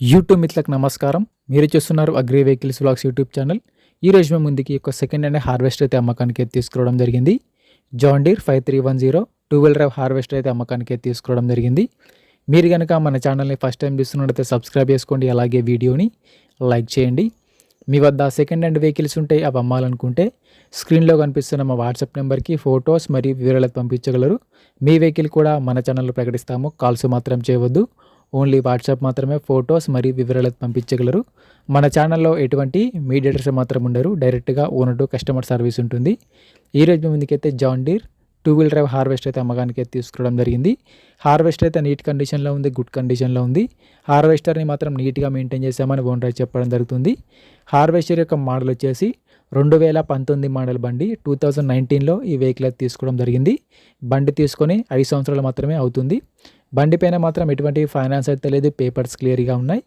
YouTube మిత్రులకు నమస్కారం. మీరు చూస్తున్నారు agri vehicles blogs YouTube channel. ఈ రోజు మేము ముందుకి ఒక సెకండ్ హ్యాండ్ హార్వెస్టర్ అయితే అమ్మకానికి తీసుకురావడం జరిగింది. John Deere five three one zero two wheeler harvester అయితే అమ్మకానికి తీసుకురావడం జరిగింది. మీరు కనుక మన ఛానల్ని ఫస్ట్ టైం చూస్తున్నట్టయితే సబ్స్క్రైబ్ చేసుకోండి. అలాగే వీడియోని లైక్ చేయండి. మీ వద్ద సెకండ్ హ్యాండ్ వెహికల్స్ ఉంటే అవి అమ్మాలనుకుంటే స్క్రీన్లో కనిపిస్తున్న మా వాట్సాప్ నెంబర్కి ఫొటోస్ మరియు వివరాలకు పంపించగలరు. మీ వెహికల్ కూడా మన ఛానల్లో ప్రకటిస్తాము. కాల్స్ మాత్రం చేయవద్దు. ఓన్లీ వాట్సాప్ మాత్రమే ఫొటోస్ మరియు వివరాలు పంపించగలరు. మన ఛానల్లో ఎటువంటి మీడియేటర్స్ మాత్రం ఉండరు. డైరెక్ట్గా ఓనర్ టు కస్టమర్ సర్వీస్ ఉంటుంది. ఈరోజు ముందుకైతే John Deere two wheel drive harvester అయితే అమ్మకానికి అయితే తీసుకురావడం జరిగింది. హార్వెస్టర్ అయితే నీట్ కండిషన్లో ఉంది గుడ్ కండిషన్లో ఉంది. హార్వెస్టర్ని మాత్రం నీట్గా మెయింటైన్ చేసామని ఓనర్ చెప్పడం జరుగుతుంది. హార్వెస్టర్ యొక్క మోడల్ వచ్చేసి రెండు వేల పంతొమ్మిది మోడల్ బండి టూ థౌజండ్ నైన్టీన్లో ఈ వెహికల్ అయితే తీసుకోవడం జరిగింది. బండి తీసుకొని ఐదు సంవత్సరాలు మాత్రమే అవుతుంది. బండి పైన మాత్రం ఎటువంటి ఫైనాన్స్ అయితే లేదు. పేపర్స్ క్లియర్గా ఉన్నాయి.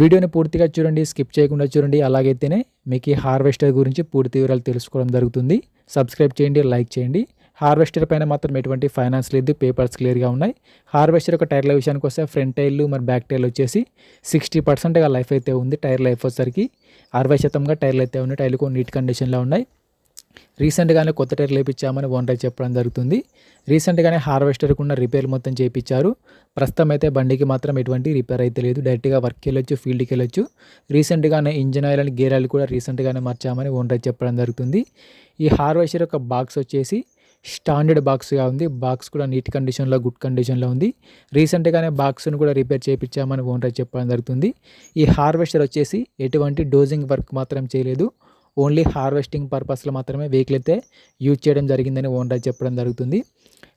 వీడియోని పూర్తిగా చూడండి స్కిప్ చేయకుండా చూడండి. అలాగైతేనే మీకు ఈ హార్వెస్టర్ గురించి పూర్తి వివరాలు తెలుసుకోవడం జరుగుతుంది. సబ్స్క్రైబ్ చేయండి లైక్ చేయండి. హార్వెస్టర్ పైన మాత్రం ఎటువంటి ఫైనాన్స్ లేదు. పేపర్స్ క్లియర్గా ఉన్నాయి. హార్వెస్టర్ యొక్క టైర్ల విషయానికి వస్తే ఫ్రంట్ టైర్లు మరి బ్యాక్ టైర్లు వచ్చేసి సిక్స్టీ పర్సెంట్గా లైఫ్ అయితే ఉంది. టైర్ లైఫ్ వచ్చేసరికి అరవై శాతంగా టైర్లు అయితే ఉన్నాయి. టైర్లు నీట్ కండిషన్లో ఉన్నాయి. రీసెంట్గానే కొత్త టైర్ లేపించామని ఓనర్ చెప్పడం జరుగుతుంది. రీసెంట్గానే హార్వెస్టర్కి ఉన్న రిపేర్ మొత్తం చేయించారు. ప్రస్తుతం అయితే బండికి మాత్రం ఎటువంటి రిపేర్ అయితే లేదు. డైరెక్ట్గా వర్క్కి వెళ్ళొచ్చు ఫీల్డ్కి వెళ్ళొచ్చు. రీసెంట్గానే engine oil and gear oil కూడా రీసెంట్గానే మార్చామని ఓనర్ చెప్పడం జరుగుతుంది. ఈ హార్వెస్టర్ యొక్క బాక్స్ వచ్చేసి స్టాండర్డ్ బాక్స్గా ఉంది. బాక్స్ కూడా నీట్ కండిషన్లో గుడ్ కండిషన్లో ఉంది. రీసెంట్గానే బాక్స్ను కూడా రిపేర్ చేయించామని ఓనర్ చెప్పడం జరుగుతుంది. ఈ హార్వెస్టర్ వచ్చేసి ఎటువంటి డోజింగ్ వర్క్ మాత్రం చేయలేదు. ఓన్లీ హార్వెస్టింగ్ పర్పస్లో మాత్రమే వెహికల్ అయితే యూజ్ చేయడం జరిగిందని ఓనర్ చెప్పడం జరుగుతుంది.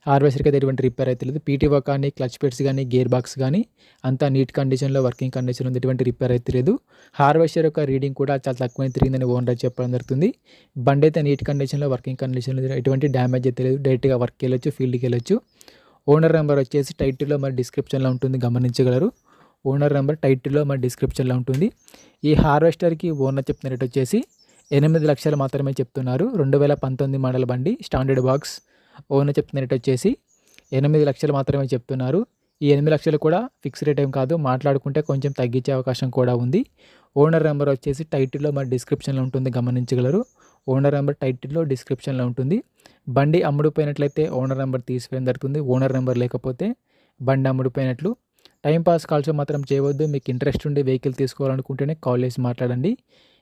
హార్వెస్టర్కి అయితే ఎటువంటి రిపేర్ అయితే లేదు. పీటీఓ కానీ క్లచ్ పెట్స్ కానీ గేర్ బాక్స్ కానీ అంతా నీట్ కండిషన్లో వర్కింగ్ కండిషన్లో ఉంది ఎటువంటి రిపేర్ అయితే లేదు. హార్వెస్టర్ యొక్క రీడింగ్ కూడా చాలా తక్కువ తిరిగిందని ఓనర్ చెప్పడం జరుగుతుంది. బండి అయితే నీట్ కండిషన్లో వర్కింగ్ కండిషన్లో ఎటువంటి డ్యామేజ్ అయితే లేదు. డైరెక్ట్గా వర్క్కి వెళ్ళొచ్చు ఫీల్డ్కి వెళ్ళొచ్చు. ఓనర్ నెంబర్ వచ్చేసి టైటిల్లో మరి డిస్క్రిప్షన్లో ఉంటుంది గమనించగలరు. ఓనర్ నెంబర్ టైటిల్లో మరి డిస్క్రిప్షన్లో ఉంటుంది. ఈ హార్వెస్టర్కి ఓనర్ చెప్పిన రేట్ వచ్చేసి ఎనిమిది లక్షలు మాత్రమే చెప్తున్నారు. రెండు వేల పంతొమ్మిది మోడల్ బండి స్టాండర్డ్ బాక్స్. ఓనర్ చెప్తున్న రేట్ వచ్చేసి ఎనిమిది లక్షలు మాత్రమే చెప్తున్నారు. ఈ ఎనిమిది లక్షలు కూడా ఫిక్స్ రేట్ ఏం కాదు మాట్లాడుకుంటే కొంచెం తగ్గించే అవకాశం కూడా ఉంది. ఓనర్ నెంబర్ వచ్చేసి టైటిల్లో మరి డిస్క్రిప్షన్లో ఉంటుంది గమనించగలరు. ఓనర్ నెంబర్ టైటిల్లో డిస్క్రిప్షన్లో ఉంటుంది. బండి అమ్ముడుపోయినట్లయితే ఓనర్ నెంబర్ తీసివేయడం జరుగుతుంది. ఓనర్ నెంబర్ లేకపోతే బండి అమ్ముడుపోయినట్లు. టైంపాస్ కాల్స్ మాత్రం చేయవద్దు. మీకు ఇంట్రెస్ట్ ఉండి వెహికల్ తీసుకోవాలనుకుంటేనే కాల్ చేసి మాట్లాడండి.